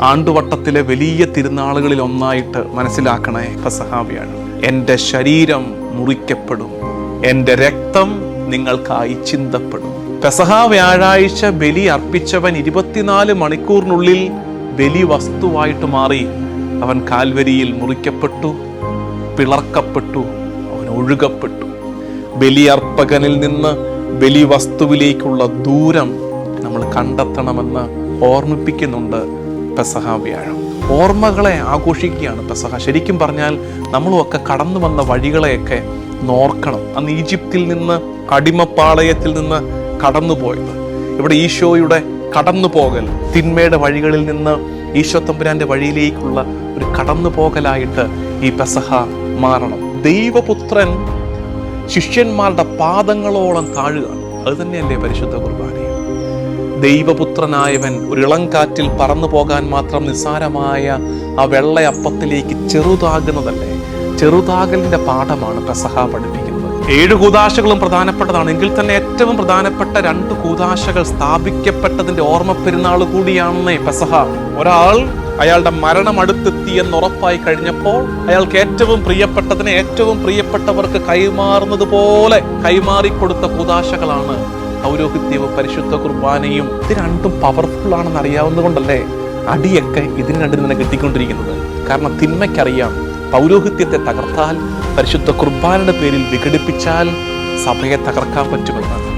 ആണ്ടുവട്ടത്തിലെ വലിയ തിരുനാളുകളിൽ ഒന്നായിട്ട് മനസ്സിലാക്കണേ ഫസഹാബിയാണ്. എന്റെ ശരീരം മുറിക്കപ്പെടും. എന്റെ രക്തം നിങ്ങൾക്കായി ചിന്തപ്പെടും. പെസഹ വ്യാഴാഴ്ച ബലി അർപ്പിച്ചവൻ ഇരുപത്തിനാല് മണിക്കൂറിനുള്ളിൽ ബലി വസ്തുവായിട്ട് മാറി അവൻ കാൽവരിയിൽ മുറിക്കപ്പെട്ടു പിളർക്കപ്പെട്ടു അവൻ ഒഴുകപ്പെട്ടു. ബലിയർപ്പകനിൽ നിന്ന് ബലി വസ്തുവിലേക്കുള്ള ദൂരം നമ്മൾ കണ്ടെത്തണമെന്ന് ഓർമ്മിപ്പിക്കുന്നുണ്ട് പെസഹ വ്യാഴം. ഓർമ്മകളെ ആഘോഷിക്കുകയാണ് പെസഹ. ശരിക്കും പറഞ്ഞാൽ നമ്മളുമൊക്കെ കടന്നു വന്ന വഴികളെയൊക്കെ നോർക്കണം. അന്ന് ഈജിപ്തിൽ നിന്ന് അടിമപ്പാളയത്തിൽ നിന്ന് കടന്നുപോയത്. ഇവിടെ ഈശോയുടെ കടന്നുപോകൽ തിന്മയുടെ വഴികളിൽ നിന്ന് ഈശോ തമ്പുരാന്റെ വഴിയിലേക്കുള്ള ഒരു കടന്നുപോകലായിട്ട് ഈ പെസഹ മാറണം. ദൈവപുത്രൻ ശിഷ്യന്മാരുടെ പാദങ്ങളോളം താഴുകയാണ് അത് തന്നെയല്ലേ പരിശുദ്ധ കുർബാനയും ദൈവപുത്രനായവൻ ഒരു ഇളം കാറ്റിൽ പറന്നു പോകാൻ മാത്രം നിസ്സാരമായ ആ വെള്ളയപ്പത്തിലേക്ക് ചെറുതാകുന്നതല്ലേ? ചെറുതാകലിന്റെ പാഠമാണ് പെസഹ പഠിപ്പിക്കുന്നത്. ഏഴ് കൂതാശകളും പ്രധാനപ്പെട്ടതാണ്. എങ്കിൽ തന്നെ ഏറ്റവും പ്രധാനപ്പെട്ട രണ്ട് കൂതാശകൾ സ്ഥാപിക്കപ്പെട്ടതിന്റെ ഓർമ്മ പെരുന്നാൾ കൂടിയാണെന്നേ പെസഹ. ഒരാൾ അയാളുടെ മരണം അടുത്തെത്തി എന്ന് ഉറപ്പായി കഴിഞ്ഞപ്പോൾ അയാൾക്ക് ഏറ്റവും പ്രിയപ്പെട്ടതിനെ ഏറ്റവും പ്രിയപ്പെട്ടവർക്ക് കൈമാറുന്നത് പോലെ കൈമാറിക്കൊടുത്ത കൂതാശകളാണ് പൗരോഹിത്യവും പരിശുദ്ധ കുർബാനയും ഇത് രണ്ടും പവർഫുൾ ആണെന്ന് അറിയാവുന്നതുകൊണ്ടല്ലേ അടിയൊക്കെ ഇതിന് രണ്ടിന് തന്നെ കിട്ടിക്കൊണ്ടിരിക്കുന്നത്. കാരണം തിന്മയ്ക്കറിയാം പൗരോഹിത്യത്തെ തകർത്താൽ പരിശുദ്ധ കുർബാനയുടെ പേരിൽ വിഘടിപ്പിച്ചാൽ സഭയെ തകർക്കാൻ പറ്റുമെന്നാണ്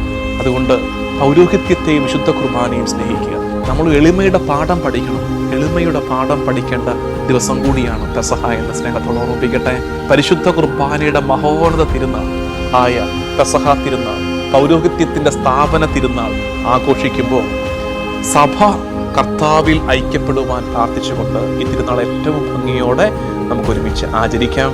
അതുകൊണ്ട് പൗരോഹിത്യത്തെയും വിശുദ്ധ കുർബാനയും സ്നേഹിക്കുക. നമ്മൾ എളിമയുടെ പാഠം പഠിക്കണം. എളിമയുടെ പാഠം പഠിക്കേണ്ട ദിവസം കൂടിയാണ് പെസഹ എന്ന സ്നേഹത്തോട് ഓർമ്മിപ്പിക്കട്ടെ. പരിശുദ്ധ കുർബാനയുടെ മഹോന്നത തിരുനാൾ ആയ പെസഹ തിരുനാൾ. പൗരോഹിത്യത്തിന്റെ സ്ഥാപന തിരുനാൾ ആഘോഷിക്കുമ്പോൾ സഭ കർത്താവിൽ ഐക്യപ്പെടുവാൻ പ്രാർത്ഥിച്ചുകൊണ്ട് ഈ തിരുനാൾ ഏറ്റവും ഭംഗിയോടെ നമുക്ക് ഒരുമിച്ച് ആചരിക്കാം.